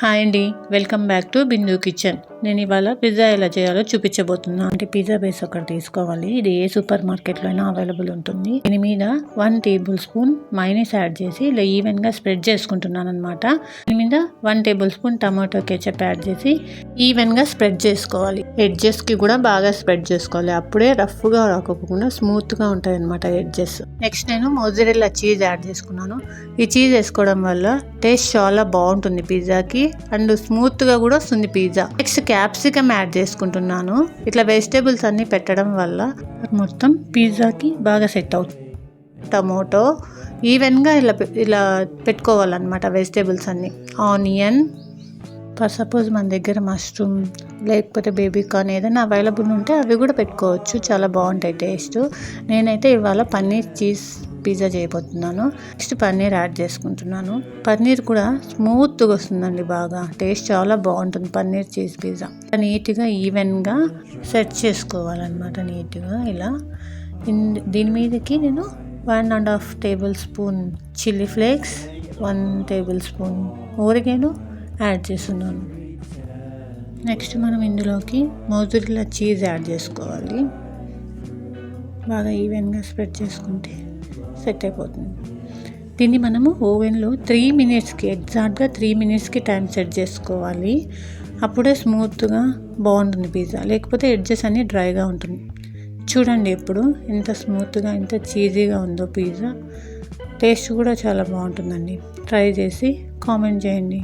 Hi అండి. Welcome back to Bindu kitchen. నేను ఇవాళ పిజ్జా ఎలా చేయాలో చూపించబోతున్నాను అంటే పిజ్జా బేస్ ఒకటి తీసుకోవాలి. ఇది ఏ సూపర్ మార్కెట్లో అయినా అవైలబుల్ ఉంటుంది. దీని మీద one tablespoon mayonnaise add చేసి ఇలా ఈవెన్గా స్ప్రెడ్ చేసుకుంటున్నాను అనమాట దీని మీద one tablespoon tomato ketchup add చేసి ఈవెన్గా స్ప్రెడ్ చేసుకోవాలి. ఎడ్జెస్కి కూడా బాగా స్ప్రెడ్ చేసుకోవాలి. అప్పుడే రఫ్గా రాకోకుండా స్మూత్గా ఉంటాయి అనమాట ఎడ్జెస్. నెక్స్ట్ నేను మోజరెల్లా చీజ్ యాడ్ చేసుకున్నాను. ఈ చీజ్ వేసుకోవడం వల్ల టేస్ట్ చాలా బాగుంటుంది పిజ్జాకి. అండ్ స్మూత్గా కూడా వస్తుంది పిజ్జా. నెక్స్ట్ క్యాప్సికమ్ యాడ్ చేసుకుంటున్నాను. ఇట్లా వెజిటేబుల్స్ అన్నీ పెట్టడం వల్ల మొత్తం పిజ్జాకి బాగా సెట్ అవుతుంది. టమోటో ఈవెన్గా ఇలా పె- ఇలా పెట్టుకోవాలన్నమాట వెజిటేబుల్స్ అన్ని. ఆనియన్ ఫర్ సపోజ్ మన దగ్గర మష్రూమ్ లేకపోతే బేబీ కార్న్ ఏదైనా అవైలబుల్ ఉంటే అవి కూడా పెట్టుకోవచ్చు. చాలా బాగుంటాయి టేస్ట్. నేనైతే ఇవాళ పన్నీర్ చీజ్ పిజ్జా చేయబోతున్నాను. నెక్స్ట్ పన్నీర్ యాడ్ చేసుకుంటున్నాను. పన్నీర్ కూడా స్మూత్గా వస్తుందండి బాగా. టేస్ట్ చాలా బాగుంటుంది పన్నీర్ చీజ్ పిజ్జా. నీట్గా ఈవెన్గా సెట్ చేసుకోవాలన్నమాట నీట్గా ఇలా. దీని మీదకి నేను one and half tablespoon chilli flakes one tablespoon oregano add చేస్తున్నాను. నెక్స్ట్ మనం ఇందులోకి మోజురిలా చీజ్ యాడ్ చేసుకోవాలి. బాగా ఈవెన్గా స్ప్రెడ్ చేసుకుంటే సెట్ అయిపోతుంది. దీన్ని మనము ఓవెన్లో త్రీ మినిట్స్కి ఎగ్జాక్ట్గా త్రీ మినిట్స్కి టైం సెట్ చేసుకోవాలి. అప్పుడే స్మూత్గా బాగుంటుంది పిజ్జా లేకపోతే ఎడ్జెస్ అన్నీ డ్రైగా ఉంటుంది. చూడండి ఇప్పుడు ఎంత స్మూత్గా ఎంత చీజీగా ఉందో పిజ్జా. టేస్ట్ కూడా చాలా బాగుంటుందండి. ట్రై చేసి కామెంట్ చేయండి.